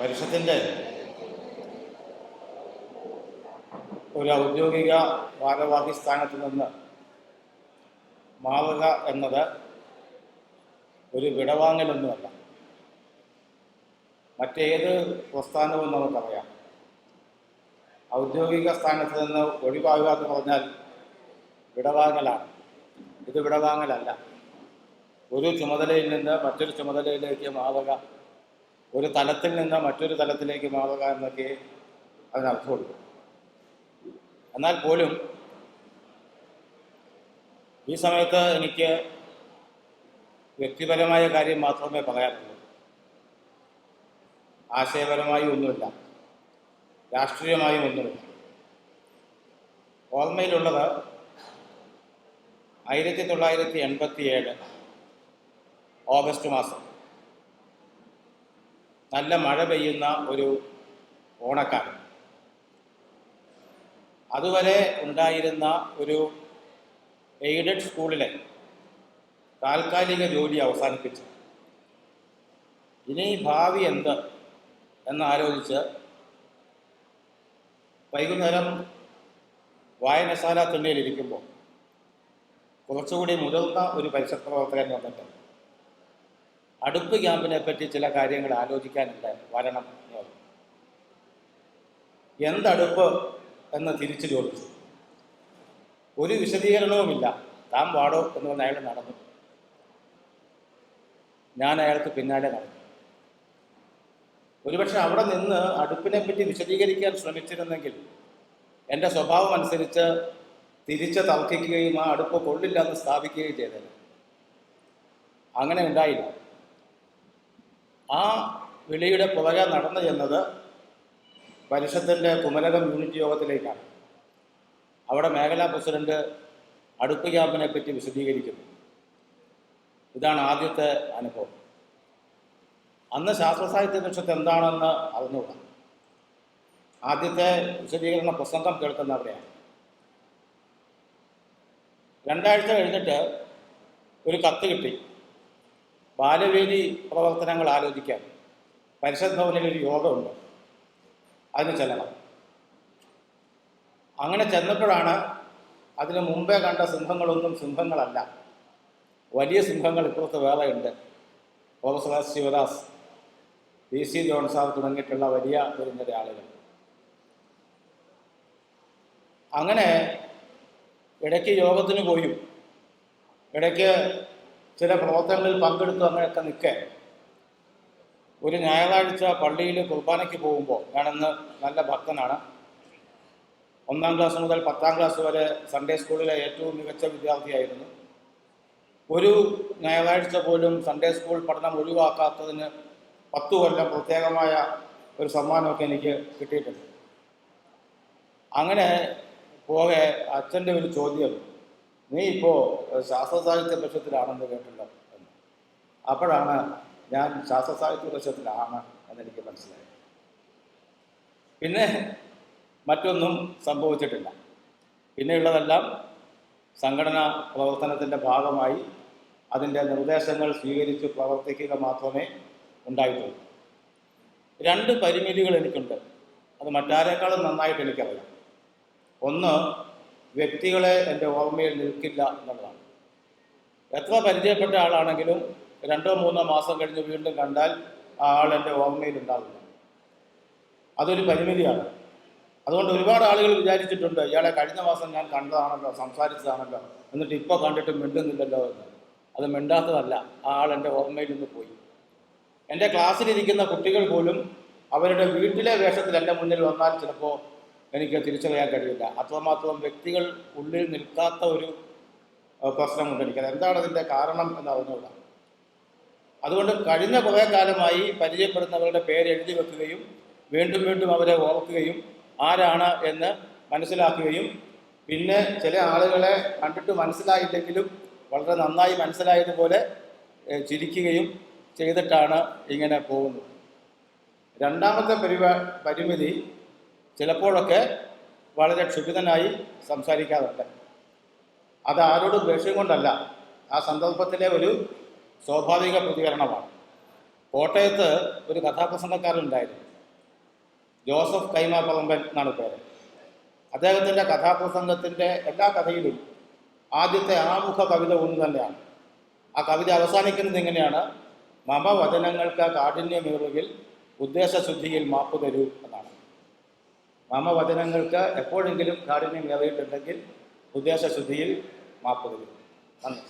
പരിഷത്തിന്റെ ഒരു ഔദ്യോഗിക ഭാരവാഹി സ്ഥാനത്ത് നിന്ന് മാറുക എന്നത് ഒരു വിടവാങ്ങലൊന്നുമല്ല. മറ്റേത് പ്രസ്ഥാനവും നമുക്കറിയാം. ഔദ്യോഗിക സ്ഥാനത്ത് നിന്ന് ഒഴിവാകുക എന്ന് പറഞ്ഞാൽ വിടവാങ്ങലാണ്. ഇത് വിടവാങ്ങലല്ല. ഒരു ചുമതലയിൽ നിന്ന് മറ്റൊരു ചുമതലയിലേക്ക് മാറുക ഒരു തലത്തിൽ നിന്ന് മറ്റൊരു തലത്തിലേക്ക് മാറുക എന്നൊക്കെ അതിനർത്ഥമുള്ളൂ എന്നാൽ പോലും ഈ സമയത്ത് എനിക്ക് വ്യക്തിപരമായ കാര്യം മാത്രമേ പറയാറുള്ളൂ. ആശയപരമായി ഒന്നുമില്ല. രാഷ്ട്രീയമായും ഒന്നുമില്ല. ഓർമ്മയിലുള്ളത് ആയിരത്തി തൊള്ളായിരത്തി എൺപത്തി ഏഴ് ഓഗസ്റ്റ് മാസം. നല്ല മഴ പെയ്യുന്ന ഒരു ഓണക്കാലം അതുവരെ ഉണ്ടായിരുന്ന ഒരു എയ്ഡഡ് സ്കൂളിലെ താൽക്കാലിക ജോലി അവസാനിപ്പിച്ചു. ഇനി ഭാവി എന്ത് എന്നാലോചിച്ച് വൈകുന്നേരം വായനശാല തിണ്ണയിലിരിക്കുമ്പോൾ കുറച്ചുകൂടി മുതിർന്ന ഒരു പരിസര പ്രവർത്തകൻ വന്നിട്ട് അടുപ്പ് ക്യാമ്പിനെ പറ്റി ചില കാര്യങ്ങൾ ആലോചിക്കാനുണ്ട് വരണം എന്തടുപ്പ് എന്ന് തിരിച്ചു ചോദിച്ചു. ഒരു വിശദീകരണവുമില്ല. താൻ വാടോ എന്ന് പറഞ്ഞ് അയാൾ നടന്നു. ഞാൻ അയാൾക്ക് പിന്നാലെ നടന്നു. ഒരുപക്ഷെ അവിടെ നിന്ന് അടുപ്പിനെ പറ്റി വിശദീകരിക്കാൻ ശ്രമിച്ചിരുന്നെങ്കിൽ എന്റെ സ്വഭാവം അനുസരിച്ച് തിരിച്ച് തർക്കിക്കുകയും ആ അടുപ്പ് കൊള്ളില്ല എന്ന് സ്ഥാപിക്കുകയും ചെയ്തത് അങ്ങനെ ഉണ്ടായില്ല. ആ വിളിയുടെ പുറകെ നടന്നു ചെന്നത് പരിഷത്തിന്റെ കുമരകം യൂണിറ്റ് യോഗത്തിലേക്കാണ്. അവിടെ മേഖലാ പ്രസിഡന്റ് അടുപ്പ് ക്യാമ്പിനെ പറ്റി വിശദീകരിക്കുന്നു. ഇതാണ് ആദ്യത്തെ അനുഭവം. അന്ന് ശാസ്ത്ര സാഹിത്യ പരിഷത്ത് എന്താണെന്ന് അറിഞ്ഞുകൂടാ. ആദ്യത്തെ വിശദീകരണ പ്രസംഗം കേൾക്കുന്ന അവിടെയാണ്. രണ്ടാഴ്ച കഴിഞ്ഞിട്ട് ഒരു കത്ത് കിട്ടി. ബാലവേദി പ്രവർത്തനങ്ങൾ ആലോചിക്കാൻ പരിഷത്ത് ഭവനിൽ ഒരു യോഗമുണ്ട്. അതിന് ചെല്ലണം. അങ്ങനെ ചെന്നപ്പോഴാണ് അതിന് മുമ്പേ കണ്ട സിംഹങ്ങളൊന്നും സിംഹങ്ങളല്ല. വലിയ സിംഹങ്ങൾ ഇപ്പുറത്ത് വേറെ ഉണ്ട്. Professor S Sivadas P C John sir തുടങ്ങിയിട്ടുള്ള വലിയ ഒരു നിര ആളുകൾ. അങ്ങനെ ഇടയ്ക്ക് യോഗത്തിന് പോയും. ഇടയ്ക്ക് ചില പ്രവർത്തനങ്ങളിൽ പങ്കെടുത്തു അങ്ങനെയൊക്കെ നിൽക്കെ. ഒരു ഞായറാഴ്ച പള്ളിയിൽ കുർബാനയ്ക്ക് പോകുമ്പോൾ ഞാനന്ന് നല്ല ഭക്തനാണ്. ഒന്നാം ക്ലാസ് മുതൽ പത്താം ക്ലാസ് വരെ സൺഡേ സ്കൂളിലെ ഏറ്റവും മികച്ച വിദ്യാർത്ഥിയായിരുന്നു. ഒരു ഞായറാഴ്ച പോലും സൺഡേ സ്കൂൾ പഠനം ഒഴിവാക്കാത്തതിന് പത്തു കൊല്ലം പ്രത്യേകമായ ഒരു സമ്മാനമൊക്കെ എനിക്ക് കിട്ടിയിട്ടുണ്ട്. അങ്ങനെ പോകെ അച്ഛന്റെ ഒരു ചോദ്യം. നീ ഇപ്പോൾ ശാസ്ത്ര സാഹിത്യ പക്ഷത്തിലാണെന്ന് കേട്ടല്ലോ എന്ന്. അപ്പോഴാണ് ഞാൻ ശാസ്ത്ര സാഹിത്യ പക്ഷത്തിലാണ് എന്നെനിക്ക് മനസ്സിലായത്. പിന്നെ മറ്റൊന്നും സംഭവിച്ചിട്ടില്ല. പിന്നെയുള്ളതെല്ലാം സംഘടനാ പ്രവർത്തനത്തിന്റെ ഭാഗമായി അതിന്റെ നിർദ്ദേശങ്ങൾ സ്വീകരിച്ച് പ്രവർത്തിക്കുക മാത്രമേ ഉണ്ടായിട്ടുള്ളൂ. രണ്ട് പരിമിതികൾ എനിക്കുണ്ട്. അത് മറ്റാരേക്കാളും നന്നായിട്ട് എനിക്കറിയാം. ഒന്ന് വ്യക്തികളെ എന്റെ ഓർമ്മയിൽ നിൽക്കില്ല എന്നുള്ളതാണ്. എത്ര പരിചയപ്പെട്ട ആളാണെങ്കിലും രണ്ടോ മൂന്നോ മാസം കഴിഞ്ഞ് വീണ്ടും കണ്ടാൽ ആ ആൾ എന്റെ ഓർമ്മയിൽ ഉണ്ടാവില്ല. അതൊരു പരിമിതിയാണ്. അതുകൊണ്ട് ഒരുപാട് ആളുകൾ വിചാരിച്ചിട്ടുണ്ട് ഇയാളെ കഴിഞ്ഞ മാസം ഞാൻ കണ്ടതാണല്ലോ സംസാരിച്ചതാണല്ലോ എന്നിട്ട് ഇപ്പോൾ കണ്ടിട്ട് മിണ്ടുന്നില്ലല്ലോ എന്ന്. അത് മിണ്ടാത്തതല്ല. ആ ആൾ എന്റെ ഓർമ്മയിൽ നിന്ന് പോയി. എന്റെ ക്ലാസ്സിലിരിക്കുന്ന കുട്ടികൾ പോലും അവരുടെ വീട്ടിലെ വേഷത്തിൽ എന്റെ മുന്നിൽ വന്നാൽ ചിലപ്പോൾ എനിക്ക് തിരിച്ചറിയാൻ കഴിയില്ല. അത്രമാത്രം വ്യക്തികൾ ഉള്ളിൽ നിൽക്കാത്ത ഒരു പ്രശ്നമുണ്ട് എനിക്കത് എന്താണ് അതിന്റെ കാരണം എന്ന് അറിഞ്ഞുകൂടാ. അതുകൊണ്ട് കഴിഞ്ഞ കുറേ കാലമായി പരിചയപ്പെടുന്നവരുടെ പേര് എഴുതി വെക്കുകയും വീണ്ടും വീണ്ടും അവരെ ഓർക്കുകയും ആരാണ് എന്ന് മനസ്സിലാക്കുകയും പിന്നെ ചില ആളുകളെ കണ്ടിട്ട് മനസ്സിലായില്ലെങ്കിലും വളരെ നന്നായി മനസ്സിലായതുപോലെ ചിരിക്കുകയും ചെയ്തിട്ടാണ് ഇങ്ങനെ പോകുന്നത്. രണ്ടാമത്തെ പരിപാ പരിമിതി ചിലപ്പോഴൊക്കെ വളരെ ക്ഷുഭിതനായി സംസാരിക്കാറുണ്ട്. അത് ആരോടും ദേഷ്യം കൊണ്ടല്ല. ആ സന്ദർഭത്തിലെ ഒരു സ്വാഭാവിക പ്രതികരണമാണ്. കോട്ടയത്ത് ഒരു കഥാപ്രസംഗക്കാരുണ്ടായിരുന്നു ജോസഫ് കൈമാപ്പറമ്പൻ എന്നാണ് പേര്. അദ്ദേഹത്തിന്റെ കഥാപ്രസംഗത്തിന്റെ എല്ലാ കഥയിലും ആദ്യത്തെ ആമുഖ കവിത ഒന്ന് തന്നെയാണ്. ആ കവിത അവസാനിക്കുന്നത് എങ്ങനെയാണ്? മമവചനങ്ങൾക്ക് കാഠിന്യമേറുകിൽ ഉദ്ദേശശുദ്ധിയിൽ മാപ്പ് തരൂ എന്നാണ്. മമ എപ്പോഴെങ്കിലും കാഠിന്യം ഏറിയിട്ടുണ്ടെങ്കിൽ ഉദ്ദേശശുദ്ധിയിൽ മാപ്പ് തരും. നന്ദി.